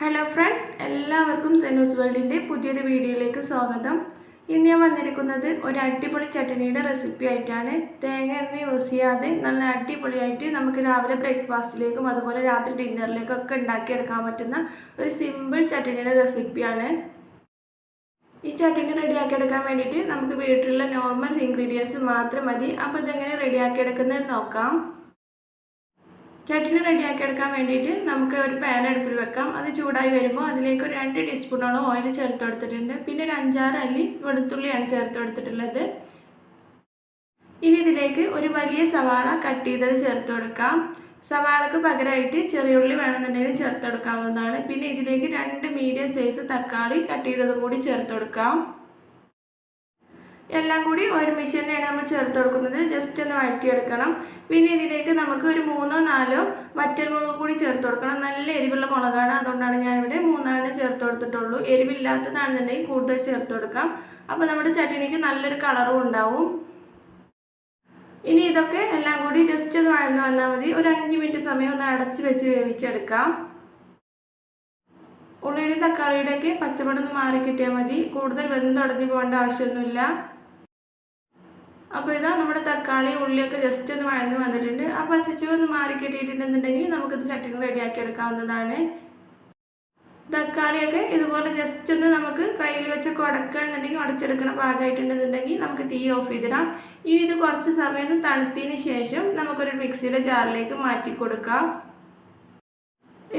Hello friends എല്ലാവർക്കും സെനൂസ് വേൾഡിന്റെ പുതിയൊരു വീഡിയോയിലേക്ക് സ്വാഗതം. ഇന്ന് ഞാൻ വന്നിരിക്കുന്നത് ഒരു അടിപൊളി ചട്ടണിയുടെ റെസിപ്പി ആയിട്ടാണ്. തേങ്ങ ഒന്നും യൂസ് ചെയ്യാതെ നല്ല അടിപൊളിയായിട്ട് നമുക്ക് രാവിലെ ബ്രേക്ക്ഫാസ്റ്റിലേക്കും അതുപോലെ രാത്രി ഡിന്നറിലേക്കും ഒക്കെ ഉണ്ടാക്കിയെടുക്കാൻ പറ്റുന്ന ഒരു സിമ്പിൾ ചട്ടണിയുടെ റെസിപ്പിയാണ് ഈ ചട്ടണി റെഡിയാക്കി എടുക്കാൻ വേണ്ടിയിട്ട് നമുക്ക് വീട്ടിലുള്ള നോർമൽ ഇൻഗ്രീഡിയൻസ് മാത്രം മതി. അപ്പോൾ ഇതെങ്ങനെ റെഡിയാക്കി എടുക്കുന്നത് നോക്കാം. ചട്ടിനി റെഡിയാക്കി എടുക്കാൻ വേണ്ടിയിട്ട് നമുക്ക് ഒരു പാൻ അടുപ്പിൽ വെക്കാം. അത് ചൂടായി വരുമ്പോൾ അതിലേക്ക് ഒരു രണ്ട് ടീസ്പൂണോളം ഓയിൽ ചേർത്ത് കൊടുത്തിട്ടുണ്ട്. പിന്നെ ഒരു അഞ്ചാറ് അല്ലി വെളുത്തുള്ളിയാണ് ചേർത്ത് കൊടുത്തിട്ടുള്ളത്. ഇനി ഇതിലേക്ക് ഒരു വലിയ സവാള കട്ട് ചെയ്തത് ചേർത്ത് കൊടുക്കാം. സവാളക്ക് പകരമായിട്ട് ചെറിയുള്ളി വേണമെന്നുണ്ടെങ്കിൽ ചേർത്ത് കൊടുക്കാവുന്നതാണ്. പിന്നെ ഇതിലേക്ക് രണ്ട് മീഡിയം സൈസ് തക്കാളി കട്ട് ചെയ്തതും കൂടി ചേർത്ത് കൊടുക്കാം. എല്ലാം കൂടി ഒരുമിച്ച് തന്നെയാണ് നമ്മൾ ചേർത്ത് കൊടുക്കുന്നത്. ജസ്റ്റ് ഒന്ന് വഴറ്റിയെടുക്കണം. പിന്നെ ഇതിലേക്ക് നമുക്ക് ഒരു മൂന്നോ നാലോ വറ്റൽമുളക് കൂടി ചേർത്ത് കൊടുക്കണം. നല്ല എരിവുള്ള മുളകാണ്. അതുകൊണ്ടാണ് ഞാനിവിടെ മൂന്നാലിന് ചേർത്ത് കൊടുത്തിട്ടുള്ളൂ. എരിവില്ലാത്തതാണെന്നുണ്ടെങ്കിൽ കൂടുതൽ ചേർത്ത് കൊടുക്കാം. അപ്പോൾ നമ്മുടെ ചട്ടിണിക്ക് നല്ലൊരു കളറും ഉണ്ടാവും. ഇനി ഇതൊക്കെ എല്ലാം കൂടി ജസ്റ്റ് ഒന്ന് വഴന്ന് വന്നാൽ മതി. ഒരു അഞ്ച് മിനിറ്റ് സമയം ഒന്ന് അടച്ച് വെച്ച് വേവിച്ചെടുക്കാം. ഉള്ളിയുടെ തക്കാളിയുടെയൊക്കെ പച്ചമടന്ന് മാറി കിട്ടിയാൽ മതി. കൂടുതൽ വെന്തുടഞ്ഞു പോകേണ്ട ആവശ്യമൊന്നുമില്ല. അപ്പോൾ ഇതാ നമ്മുടെ തക്കാളി ഉള്ളിയൊക്കെ ജസ്റ്റ് ഒന്ന് വഴന്ന് വന്നിട്ടുണ്ട്. ആ പച്ചച്ചു ഒന്ന് മാറി കിട്ടിയിട്ടുണ്ടെന്നുണ്ടെങ്കിൽ നമുക്കിത് ചട്ടിന് റെഡിയാക്കി എടുക്കാവുന്നതാണ്. തക്കാളിയൊക്കെ ഇതുപോലെ ജസ്റ്റ് ഒന്ന് നമുക്ക് കയ്യിൽ വെച്ച് കുടക്കുകയാണെന്നുണ്ടെങ്കിൽ ഉടച്ചെടുക്കണ പാകമായിട്ടുണ്ടെന്നുണ്ടെങ്കിൽ നമുക്ക് തീ ഓഫ് ചെയ്തിടാം. ഇനി ഇത് കുറച്ച് സമയം തണുത്തതിന് ശേഷം നമുക്കൊരു മിക്സിയുടെ ജാറിലേക്ക് മാറ്റി കൊടുക്കാം.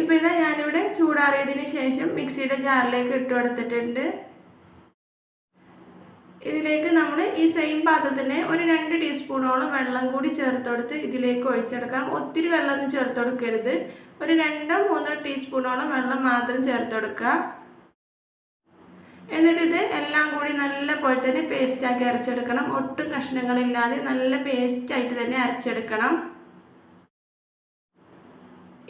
ഇപ്പോൾ ഇതാ ഞാനിവിടെ ചൂടാറിയതിന് ശേഷം മിക്സിയുടെ ജാറിലേക്ക് ഇട്ട് കൊടുത്തിട്ടുണ്ട്. ഇതിലേക്ക് നമ്മൾ ഈ സെയിം പാത്രത്തിന് ഒരു രണ്ട് ടീസ്പൂണോളം വെള്ളം കൂടി ചേർത്ത് കൊടുത്ത് ഇതിലേക്ക് ഒഴിച്ചെടുക്കാം. ഒത്തിരി വെള്ളമൊന്നും ചേർത്ത് കൊടുക്കരുത് ഒരു രണ്ടോ മൂന്നോ ടീസ്പൂണോളം വെള്ളം മാത്രം ചേർത്ത് കൊടുക്കുക എന്നിട്ട് ഇത് എല്ലാം കൂടി നല്ല പോലെ തന്നെ പേസ്റ്റാക്കി അരച്ചെടുക്കണം. ഒട്ടും കഷ്ണങ്ങളില്ലാതെ നല്ല പേസ്റ്റായിട്ട് തന്നെ അരച്ചെടുക്കണം.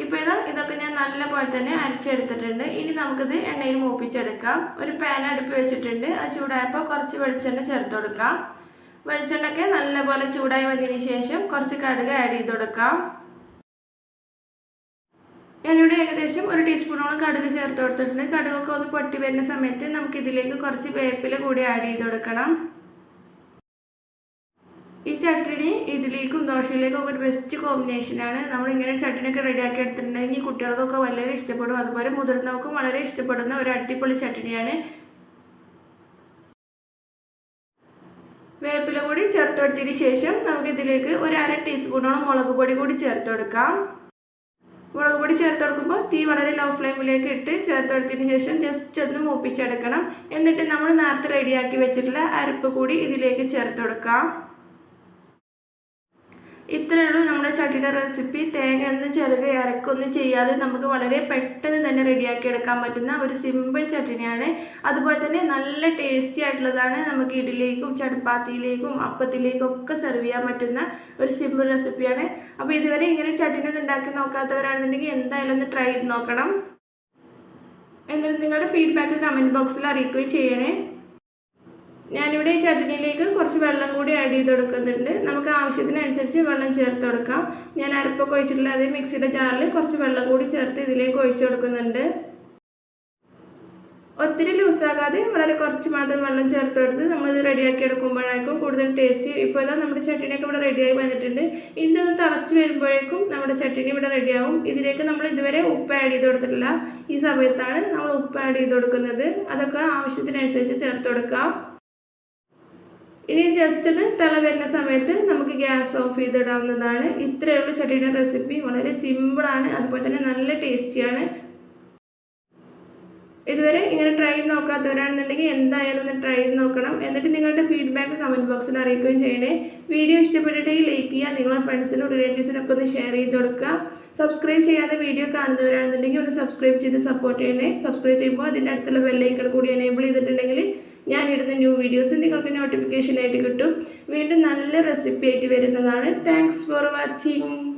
ഇപ്പോൾ ഇത് ഇതൊക്കെ ഞാൻ നല്ല പോലെ തന്നെ അരച്ചെടുത്തിട്ടുണ്ട്. ഇനി നമുക്കിത് എണ്ണയിൽ മൂപ്പിച്ചെടുക്കാം. ഒരു പാൻ അടുപ്പ് വെച്ചിട്ടുണ്ട്. അത് ചൂടായപ്പോൾ കുറച്ച് വെളിച്ചെണ്ണ ചേർത്ത് കൊടുക്കാം. വെളിച്ചെണ്ണയൊക്കെ നല്ലപോലെ ചൂടായി വന്നതിന് ശേഷം കുറച്ച് കടുക് ആഡ് ചെയ്ത് കൊടുക്കാം. ഞാനിവിടെ ഏകദേശം ഒരു ടീസ്പൂണോളം കടുക് ചേർത്ത് കൊടുത്തിട്ടുണ്ട്. കടുകൊക്കെ ഒന്ന് പൊട്ടി വരുന്ന സമയത്ത് നമുക്കിതിലേക്ക് കുറച്ച് വേപ്പില കൂടി ആഡ് ചെയ്ത് കൊടുക്കണം. ഈ ചട്ടിണി ഇഡ്ഡലിക്കും ദോശയിലേക്കും ഒക്കെ ഒരു ബെസ്റ്റ് കോമ്പിനേഷനാണ് നമ്മൾ ഇങ്ങനെ ഒരു ചട്ടിനിയൊക്കെ റെഡിയാക്കി എടുത്തിട്ടുണ്ടെങ്കിൽ കുട്ടികൾക്കൊക്കെ വളരെ ഇഷ്ടപ്പെടും. അതുപോലെ മുതിർന്നവർക്കും വളരെ ഇഷ്ടപ്പെടുന്ന ഒരു അടിപൊളി ചട്ടണിയാണ്. വേപ്പില കൂടി ചേർത്ത് കൊടുത്തതിന് ശേഷം നമുക്ക് ഇതിലേക്ക് ഒരു അര ടീസ്പൂണോളം മുളക് പൊടി കൂടി ചേർത്ത് കൊടുക്കാം. മുളക് പൊടി ചേർത്ത് കൊടുക്കുമ്പോൾ തീ വളരെ ലോ ഫ്ലെയിമിലേക്ക് ഇട്ട് ചേർത്ത് കൊടുത്തതിന് ശേഷം ജസ്റ്റ് ഒന്ന് മൂപ്പിച്ചെടുക്കണം. എന്നിട്ട് നമ്മൾ നേരത്തെ റെഡിയാക്കി വെച്ചിട്ടുള്ള അരപ്പ് കൂടി ഇതിലേക്ക് ചേർത്ത് കൊടുക്കാം. ഇത്രയേ ഉള്ളൂ നമ്മുടെ ചട്ടിയുടെ റെസിപ്പി തേങ്ങ ഒന്നും ചെറുക ഇറക്കൊന്നും ചെയ്യാതെ നമുക്ക് വളരെ പെട്ടെന്ന് തന്നെ റെഡിയാക്കി എടുക്കാൻ പറ്റുന്ന ഒരു സിമ്പിൾ ചട്ടിനിയാണ്. അതുപോലെ തന്നെ നല്ല ടേസ്റ്റി ആയിട്ടുള്ളതാണ് നമുക്ക് ഇഡ്ഡലിയിലേക്കും ചപ്പാത്തിയിലേക്കും അപ്പത്തിലേക്കും ഒക്കെ സെർവ് ചെയ്യാൻ പറ്റുന്ന ഒരു സിമ്പിൾ റെസിപ്പിയാണ് അപ്പോൾ ഇതുവരെ ഇങ്ങനെ ഒരു ചട്ടിനി ഒന്നും ഉണ്ടാക്കി നോക്കാത്തവരാണെന്നുണ്ടെങ്കിൽ എന്തായാലും ഒന്ന് ട്രൈ ചെയ്ത് നോക്കണം. എന്നിട്ട് നിങ്ങളുടെ ഫീഡ്ബാക്ക് കമന്റ് ബോക്സിൽ അറിയിക്കുകയും ചെയ്യണേ. ഞാനിവിടെ ഈ ചട്നിയിലേക്ക് കുറച്ച് വെള്ളം കൂടി ആഡ് ചെയ്ത് കൊടുക്കുന്നുണ്ട്. നമുക്ക് ആവശ്യത്തിനനുസരിച്ച് വെള്ളം ചേർത്ത് കൊടുക്കാം. ഞാൻ അരപ്പൊക്കെ ഒഴിച്ചിട്ടുള്ള അതേ മിക്സിയുടെ ജാറിൽ കുറച്ച് വെള്ളം കൂടി ചേർത്ത് ഇതിലേക്ക് ഒഴിച്ചു കൊടുക്കുന്നുണ്ട്. ഒത്തിരി ലൂസാകാതെ വളരെ കുറച്ച് മാത്രം വെള്ളം ചേർത്ത് കൊടുത്ത് നമ്മളിത് റെഡിയാക്കി എടുക്കുമ്പോഴായിരിക്കും കൂടുതൽ ടേസ്റ്റ്. ഇപ്പോൾ ഇതാ നമ്മുടെ ചട്ടിനിയൊക്കെ ഇവിടെ റെഡിയായി വന്നിട്ടുണ്ട്. ഇനി ഇതൊന്ന് തിളച്ച് വരുമ്പോഴേക്കും നമ്മുടെ ചട്ടിനി ഇവിടെ റെഡിയാവും ഇതിലേക്ക് നമ്മൾ ഇതുവരെ ഉപ്പ് ആഡ് ചെയ്ത് കൊടുത്തിട്ടില്ല. ഈ സമയത്താണ് നമ്മൾ ഉപ്പ് ആഡ് ചെയ്ത് കൊടുക്കുന്നത്. അതൊക്കെ ആവശ്യത്തിനനുസരിച്ച് ചേർത്ത് കൊടുക്കാം. ഇനി ജസ്റ്റ് ഒന്ന് തിള വരുന്ന സമയത്ത് നമുക്ക് ഗ്യാസ് ഓഫ് ചെയ്തിടാവുന്നതാണ്. ഇത്രയേ ഉള്ളൂ ചട്ടിയുടെ റെസിപ്പി വളരെ സിമ്പിളാണ് അതുപോലെ തന്നെ നല്ല ടേസ്റ്റിയാണ് ഇതുവരെ ഇങ്ങനെ ട്രൈ ചെയ്ത് നോക്കാത്തവരാണെന്നുണ്ടെങ്കിൽ എന്തായാലും ഒന്ന് ട്രൈ ചെയ്ത് നോക്കണം. എന്നിട്ട് നിങ്ങളുടെ ഫീഡ്ബാക്ക് കമന്റ് ബോക്സിൽ അറിയിക്കുകയും ചെയ്യണേ. വീഡിയോ ഇഷ്ടപ്പെട്ടിട്ടുണ്ടെങ്കിൽ ലൈക്ക് ചെയ്യുക. നിങ്ങളുടെ ഫ്രണ്ട്സിനും റിലേറ്റീവ്സിനൊക്കെ ഒന്ന് ഷെയർ ചെയ്ത് കൊടുക്കുക. സബ്സ്ക്രൈബ് ചെയ്യാതെ വീഡിയോ കാണുന്നവരാണെന്നുണ്ടെങ്കിൽ ഒന്ന് സബ്സ്ക്രൈബ് ചെയ്ത് സപ്പോർട്ട് ചെയ്യണേ. സബ്സ്ക്രൈബ് ചെയ്യുമ്പോൾ അതിന്റെ അടുത്തുള്ള ബെല്ലൈക്കൺ കൂടി എനേബിൾ ചെയ്തിട്ടുണ്ടെങ്കിൽ ഞാൻ ഇടുന്ന ന്യൂ വീഡിയോസ് നിങ്ങൾക്ക് നോട്ടിഫിക്കേഷൻ ആയിട്ട് കിട്ടും. വീണ്ടും നല്ല റെസിപ്പി ആയിട്ട് വരുന്നതാണ്. Thanks for watching